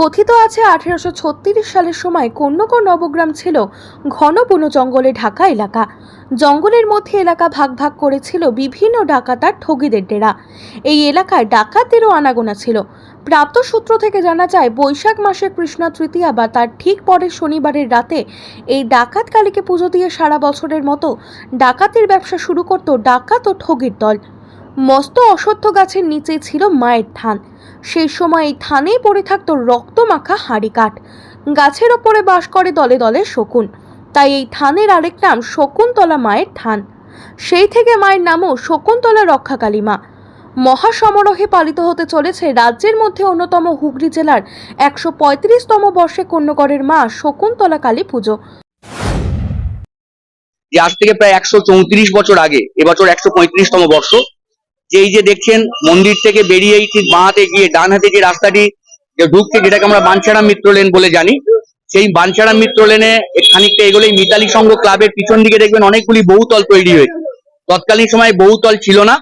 কথিত আছে আঠেরোশো ছত্রিশ সালের সময় কন্যকর নবগ্রাম ছিল ঘন বন জঙ্গলে ঢাকা এলাকা। জঙ্গলের মধ্যে এলাকা ভাগ ভাগ করেছিল বিভিন্ন ডাকাতার ঠগিদের ডেরা। এই এলাকায় ডাকাতেরও আনাগোনা ছিল। প্রাপ্ত সূত্র থেকে জানা যায়, বৈশাখ মাসের কৃষ্ণা তৃতীয়া বা তার ঠিক পরের শনিবারের রাতে এই ডাকাত কালীকে পুজো দিয়ে সারা বছরের মতো ডাকাতের ব্যবসা শুরু করত ডাকাত ও ঠগির দল। মস্ত অশ্বত্থ গাছের নিচে ছিল মায়ের থান। সেই সময় এই থানেই পড়ে থাকতো রক্তমাখা হাঁড়ি কাঠ। গাছের ওপরে বাস করে দলে দলে শকুন। তাই এই থানের আরেক নাম শকুন্তলা মায়ের থান। সেই থেকে মায়ের নামও শকুন্তলা রক্ষাকালী মা। মহাসমারোহে পালিত হতে চলেছে রাজ্যের মধ্যে অন্যতম হুগলি জেলার একশো পঁয়ত্রিশতম বর্ষে কন্যগড়ের মা শকুন্তলা কালী পুজো। আজ থেকে প্রায় একশো চৌত্রিশ বছর আগে, এবছর একশো পঁয়ত্রিশতম বর্ষ। এই যে দেখছেন মন্দির থেকে বেরিয়েই ঠিক বাঁ হাতে গিয়ে ডান হাতে যে রাস্তাটি যে ঢুকছে যেটাকে আমরা বাঞ্ছারাম মিত্র লেন বলে জানি সেই বাঞ্ছারাম মিত্র লেনে খানিকটা এগোলেই মিতালি সংঘ ক্লাবের পিছন দিকে দেখবেন অনেকগুলি বহুতল তৈরি হয়েছে। তৎকালীন সময় বহুতল ছিল না।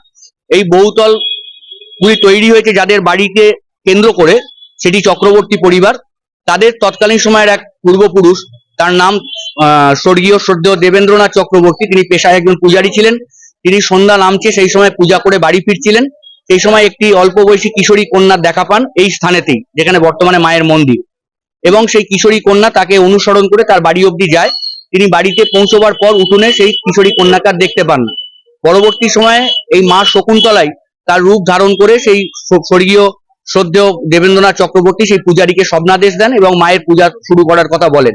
এই বহুতল গুলি তৈরি হয়েছে যাদের বাড়িকে কেন্দ্র করে সেটি চক্রবর্তী পরিবার। তাদের তৎকালীন সময়ের এক পূর্বপুরুষ তার নাম আহ, স্বর্গীয় শ্রদ্ধেয় দেবেন্দ্রনাথ চক্রবর্তী তিনি পেশায় একজন পূজারী ছিলেন। তিনি সন্ধ্যা নামছে, সেই সময় পূজা করে বাড়ি ফিরছিলেন। সেই সময় একটি অল্প বয়সী কিশোরী কন্যার দেখা পান এই স্থানেতেই, যেখানে বর্তমানে মায়ের মন্দির। এবং সেই কিশোরী কন্যা তাকে অনুসরণ করে তার বাড়ি অবধি যায়। তিনি বাড়িতে পৌঁছবার পর উঠোনে সেই কিশোরী কন্যাকে দেখতে পান না। পরবর্তী সময়ে এই মা শকুন্তলাই তার রূপ ধারণ করে সেই স্বর্গীয় শ্রদ্ধেয় দেবেন্দ্রনাথ চক্রবর্তী সেই পূজারীকে স্বপ্নাদেশ দেন এবং মায়ের পূজা শুরু করার কথা বলেন।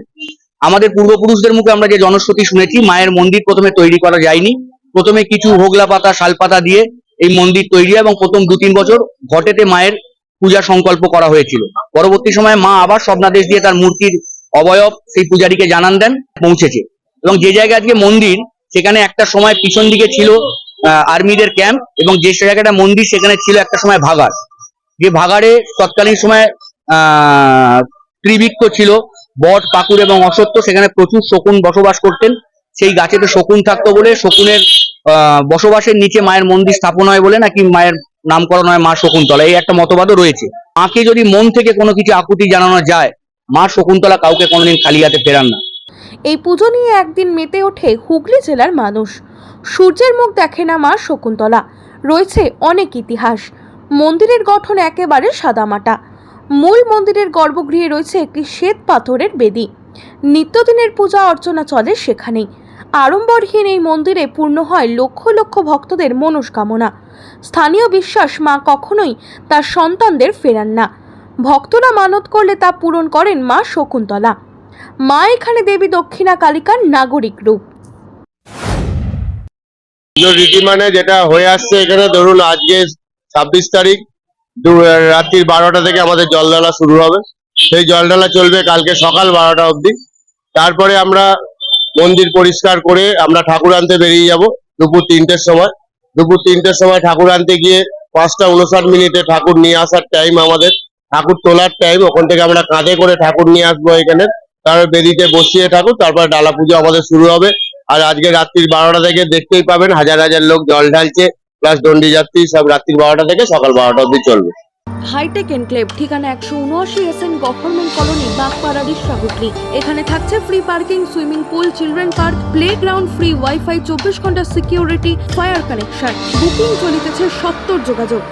আমাদের পূর্বপুরুষদের মুখে আমরা যে জনশ্রুতি শুনেছি, মায়ের মন্দির প্রথমে তৈরি করা যায়নি। প্রথমে কিছু হোগলা পাতা, শাল পাতা দিয়ে এই মন্দির তৈরি এবং প্রথম দু তিন বছর ঘটেতে মায়ের পূজা সংকল্প করা হয়েছিল। পরবর্তী সময়ে মা আবার স্বপ্নাদেশ দিয়ে তার মূর্তির অবয়ব সেই পূজারীকে জানান দেন, পৌঁছেছে। এবং যে জায়গায় আজকে মন্দির, সেখানে একটা সময় পিছন দিকে ছিল আর্মিদের ক্যাম্প এবং যে জায়গাটা মন্দির, সেখানে ছিল একটা সময় ভাগার যে ভাগাড়ে তৎকালীন সময়, আহ, ত্রিবৃক্ষ ছিল, বট পাকুর এবং অসত্য সেখানে প্রচুর শকুন বসবাস করতেন। সেই গাছেতে শকুন থাকতো বলে শকুনের বসবাসের নিচে মায়ের মন্দির স্থাপন হয় বলে নাকি মায়ের নামকরণ হয় মা শকুন্তলা। এই একটা মতবাদও রয়েছে। মাকে যদি মন থেকে কোনো কিছু আকুতি জানানো যায়, মা শকুন্তলা কাউকে কোনোদিন খালি হাতে ফেরান না। এই পুজো নিয়ে একদিন মেতে ওঠে হুগলি জেলার মানুষ। সূর্যের মুখ দেখে না মা শকুন্তলা। রয়েছে অনেক ইতিহাস। মন্দিরের গঠন একেবারে সাদামাটা। মূল মন্দিরের গর্ভগৃহে রয়েছে একটি শ্বেত পাথরের বেদি। নিত্যদিনের পূজা অর্চনা চলে সেখানেই। আড়ম্বরহীন এই মন্দিরে পূর্ণ হয় লক্ষ লক্ষ ভক্তদের মনস্কামনা। স্থানীয় বিশ্বাস মা কখনোই তার সন্তানদের ফেরান না। ভক্তরা মানত করলে তা পূরণ করেন মা শকুন্তলা। মা এখানে দেবী দক্ষিণা কালিকার নাগরিক রূপ। রীতি মানে যেটা হয়ে আসছে এখানে, ধরুন আজকে ছাব্বিশ তারিখ রাত্রির বারোটা থেকে আমাদের জল ঢালা শুরু হবে। সেই জল ঢালা চলবে কালকে সকাল বারোটা অবধি। তারপরে আমরা মন্দির পরিষ্কার করে আমরা ঠাকুর আনতে বেরিয়ে যাব দুপুর তিনটের সময়। দুপুর তিনটের সময় ঠাকুর আনতে গিয়ে পাঁচটা উনষাট মিনিটে ঠাকুর নিয়ে আসার টাইম আমাদের। ঠাকুর তোলার টাইম ওখান থেকে আমরা কাঁধে করে ঠাকুর নিয়ে আসব এখানে। তারপর বেদিতে বসিয়ে ঠাকুর, তারপর ডালা পুজো আমাদের শুরু হবে। আর আজকে রাত্রির বারোটা থেকে দেখতেই পাবেন, হাজার হাজার লোক জল ঢালছে প্লাস দণ্ডি যাত্রী সব রাত্রির বারোটা থেকে সকাল বারোটা অব্দি চলবে। হাইটেক এনক্লেভ ঠিকানা একশো উনআশি S N government colony Bagpara Rishra Hooghly এখানে থাকছে free parking swimming pool children park play ground free wifi চব্বিশ ঘণ্টা সিকিউরিটি ফায়ার কানেকশন বুকিং চলিতেছে সত্তর যোগাযোগ।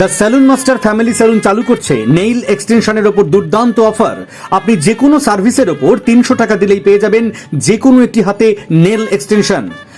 The salon master family salon চালু করছে। নেইল এক্সটেনশনের ওপর দুর্দান্ত অফার আপনি যে কোনো সার্ভিসের ওপর তিনশো টাকা দিলেই পেয়ে যাবেন যে কোনো একটি হাতে নেল এক্সটেনশন